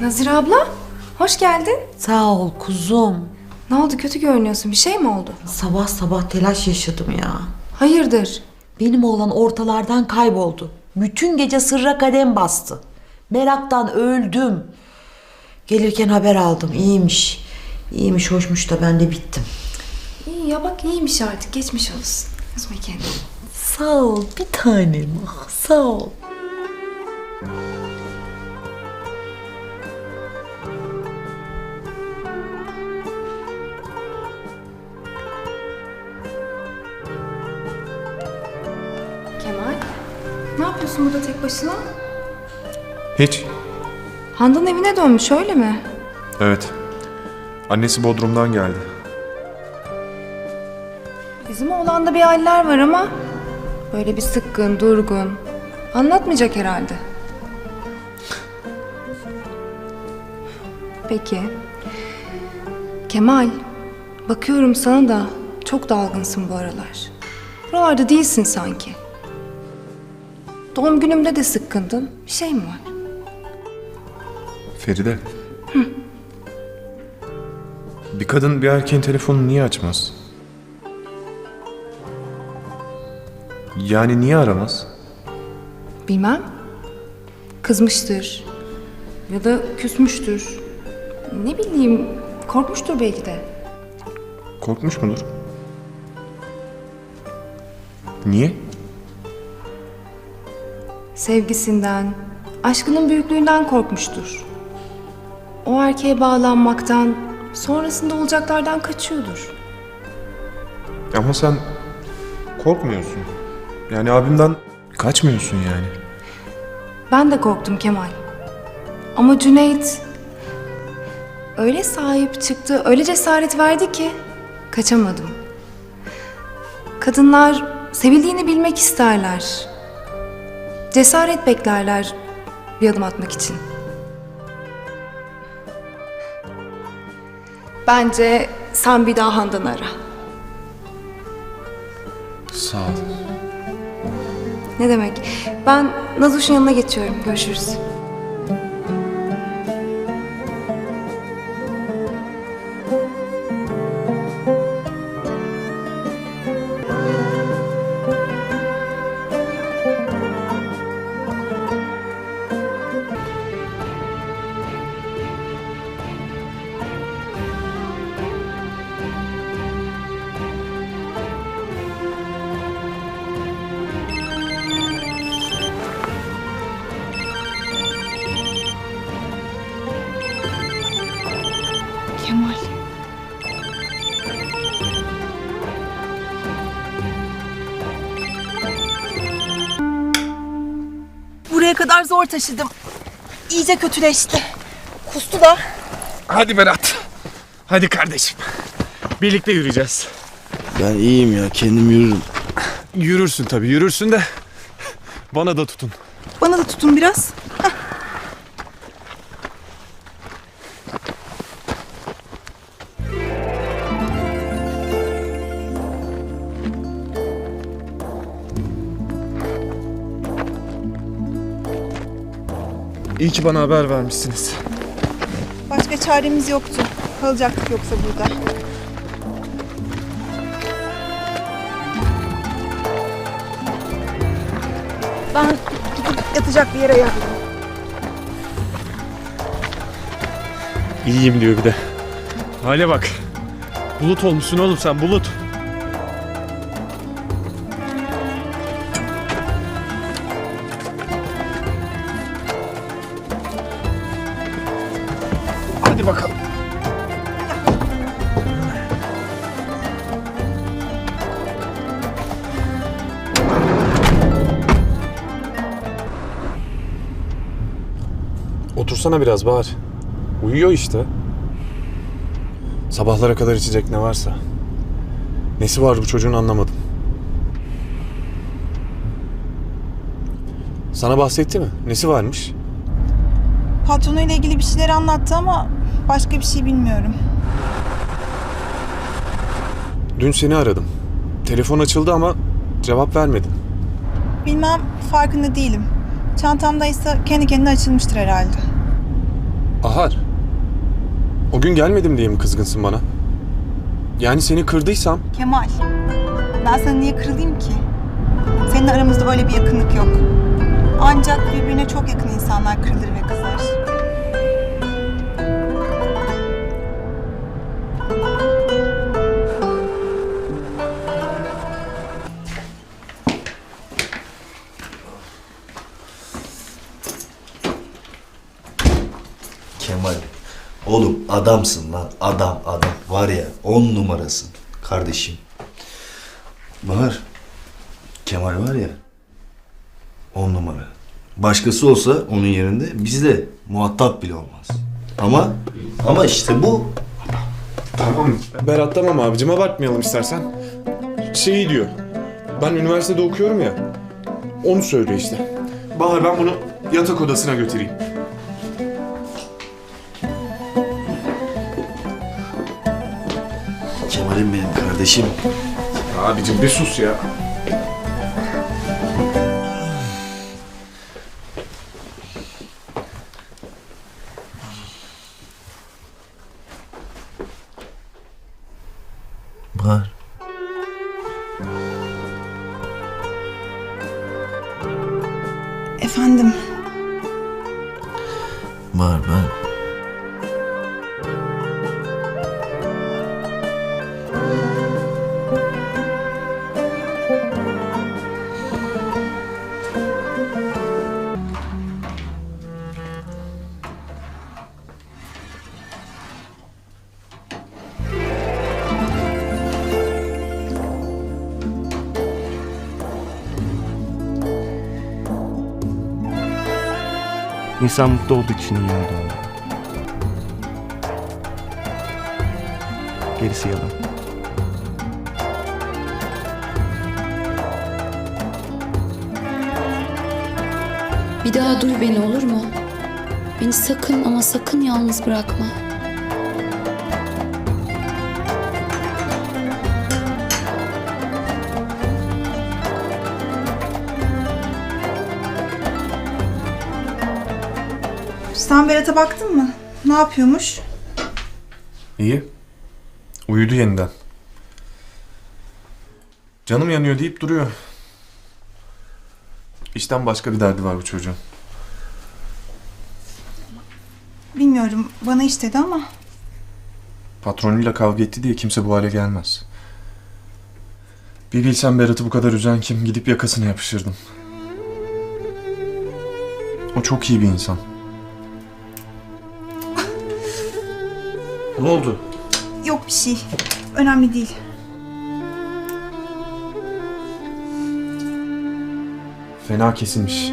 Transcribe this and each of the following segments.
Nazire abla, hoş geldin. Sağ ol kuzum. Ne oldu kötü görünüyorsun, bir şey mi oldu? Sabah sabah telaş yaşadım ya. Hayırdır? Benim oğlan ortalardan kayboldu. Bütün gece sırra kadem bastı. Meraktan öldüm. Gelirken haber aldım. İyiymiş. İyiymiş, hoşmuş da ben de bittim. İyi ya bak iyiymiş artık, geçmiş olsun. Üzme kendini. Sağ ol bir tanem. Ah, sağ ol. Yapıyorsun burada tek başına? Hiç. Handan evine dönmüş öyle mi? Evet. Annesi Bodrum'dan geldi. Bizim oğlanda bir haller var ama böyle bir sıkkın, durgun. Anlatmayacak herhalde. Peki. Kemal, bakıyorum sana da çok dalgınsın bu aralar. Buralarda değilsin sanki. Doğum günümde de sıkkındın. Bir şey mi var? Feride. Bir kadın bir erkeğin telefonunu niye açmaz? Yani niye aramaz? Bilmem. Kızmıştır. Ya da küsmüştür. Ne bileyim, korkmuştur belki de. Korkmuş mudur? Niye? Sevgisinden, aşkının büyüklüğünden korkmuştur. O erkeğe bağlanmaktan, sonrasında olacaklardan kaçıyordur. Ama sen korkmuyorsun. Yani abimden kaçmıyorsun yani. Ben de korktum Kemal. Ama Cüneyt öyle sahip çıktı, öyle cesaret verdi ki kaçamadım. Kadınlar sevildiğini bilmek isterler. Cesaret beklerler bir adım atmak için. Bence sen bir daha Handan'ı ara. Sağ ol. Ne demek? Ben Nazuş'un yanına geçiyorum. Görüşürüz. Kemal. Buraya kadar zor taşıdım. İyice kötüleşti. Kustu da. Hadi Berat. Hadi kardeşim. Birlikte yürüyeceğiz. Ben iyiyim ya kendim yürürüm. Yürürsün tabii yürürsün de bana da tutun. Bana da tutun biraz. İyi ki bana haber vermişsiniz. Başka çaremiz yoktu. Kalacaktık yoksa burada. Ben tutup yatacak bir yere ayarladım. İyiyim diyor bir de. Hale bak. Bulut olmuşsun oğlum sen bulut. Hadi bakalım. Otursana biraz Bahar. Uyuyor işte. Sabahlara kadar içecek ne varsa. Nesi var bu çocuğun anlamadım. Sana bahsetti mi? Nesi varmış? Patronuyla ilgili bir şeyler anlattı ama başka bir şey bilmiyorum. Dün seni aradım. Telefon açıldı ama cevap vermedin. Bilmem farkında değilim. Çantamdaysa kendi kendine açılmıştır herhalde. Bahar. O gün gelmedim diye mi kızgınsın bana? Yani seni kırdıysam Kemal, ben sana niye kırılayım ki? Senin aramızda öyle bir yakınlık yok. Ancak birbirine çok yakın insanlar kırılır ve kızar. Oğlum adamsın lan. Adam adam. Var ya on numarasın. Kardeşim. Bahar. Kemal var ya. On numara. Başkası olsa onun yerinde bizle muhatap bile olmaz. Ama ama işte bu Tamam. Berat tamam abicim abartmayalım istersen. Şeyi diyor. Ben üniversitede okuyorum ya. Onu söylüyor işte. Bahar ben bunu yatak odasına götüreyim. Kemal'im benim kardeşim. Abicim bir sus ya. Bahar. Efendim, Bahar ben İnsan mutlu olduğu için dünyaya doğar. Gerisi yalan. Bir daha duy beni olur mu? Beni sakın ama sakın yalnız bırakma. Berat'a baktın mı? Ne yapıyormuş? İyi. Uyudu yeniden. Canım yanıyor deyip duruyor. İşten başka bir derdi var bu çocuğun. Bilmiyorum, bana iş dedi ama Patronuyla kavga etti diye kimse bu hale gelmez. Bir bilsem Berat'ı bu kadar üzen kim gidip yakasına yapışırdım. O çok iyi bir insan. Ne oldu? yok bir şey. Önemli değil. Fena kesilmiş.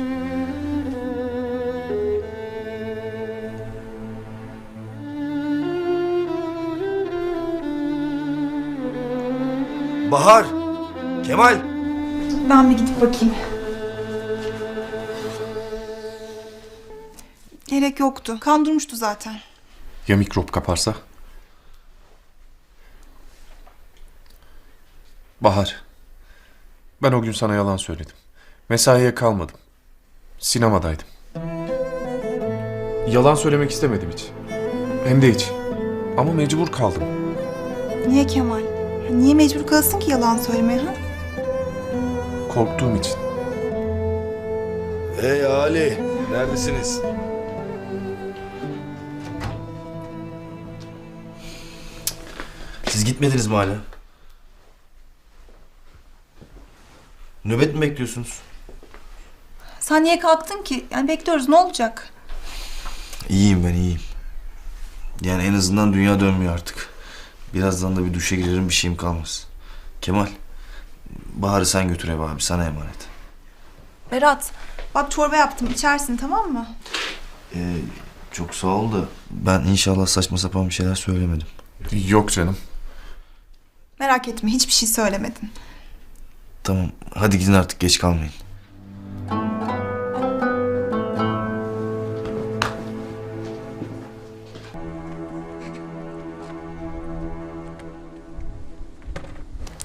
Bahar. Kemal. Ben bir gidip bakayım. Gerek yoktu. Kan durmuştu zaten. Ya mikrop kaparsa? Bahar. Ben o gün sana yalan söyledim. Mesaiye kalmadım. Sinemadaydım. Yalan söylemek istemedim hiç. Hem de hiç. Ama mecbur kaldım. Niye Kemal? Niye mecbur kalasın ki yalan söylemeye ha? Korktuğum için. Hey Ali. Neredesiniz? Siz gitmediniz mi hala? Nöbet mi bekliyorsunuz? Sen niye kalktın ki? Yani bekliyoruz ne olacak? İyiyim ben iyiyim. Yani en azından dünya dönmüyor artık. Birazdan da bir duşa girerim bir şeyim kalmaz. Kemal, Bahar'ı sen götür eve abi sana emanet. Berat bak çorba yaptım içersin tamam mı? Ee, çok sağ ol da ben inşallah saçma sapan bir şeyler söylemedim. Yok canım. Merak etme hiçbir şey söylemedin. Tamam hadi gidin artık geç kalmayın.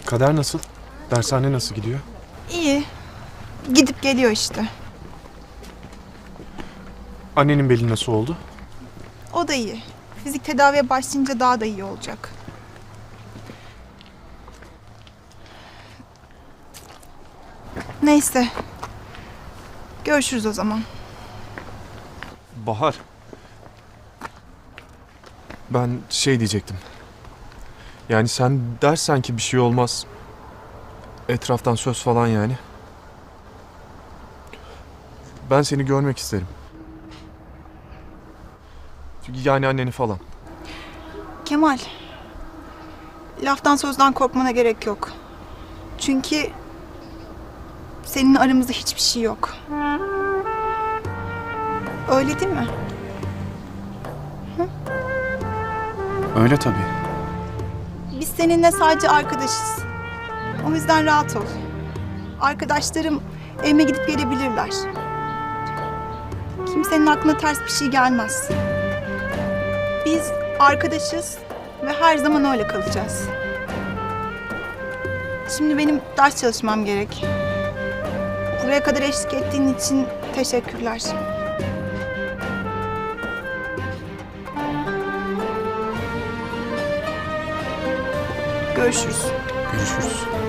Kader nasıl? Dershane nasıl gidiyor? İyi. Gidip geliyor işte. Annenin beli nasıl oldu? O o da iyi. Fizik tedaviye başlayınca daha da iyi olacak. Neyse. Görüşürüz o zaman. Bahar. Ben şey diyecektim. Yani sen dersen ki bir şey olmaz. Etraftan söz falan yani. Ben seni görmek isterim. Çünkü yani anneni falan. Kemal. Laftan sözden korkmana gerek yok. Çünkü senin aramızda hiçbir şey yok. Öyle değil mi? Öyle tabii. Biz seninle sadece arkadaşız. O yüzden rahat ol. Arkadaşlarım evime gidip gelebilirler. Kimsenin aklına ters bir şey gelmez. Biz arkadaşız ve her zaman öyle kalacağız. Şimdi benim ders çalışmam gerek. Buraya kadar eşlik ettiğin için teşekkürler. Görüşürüz. Görüşürüz.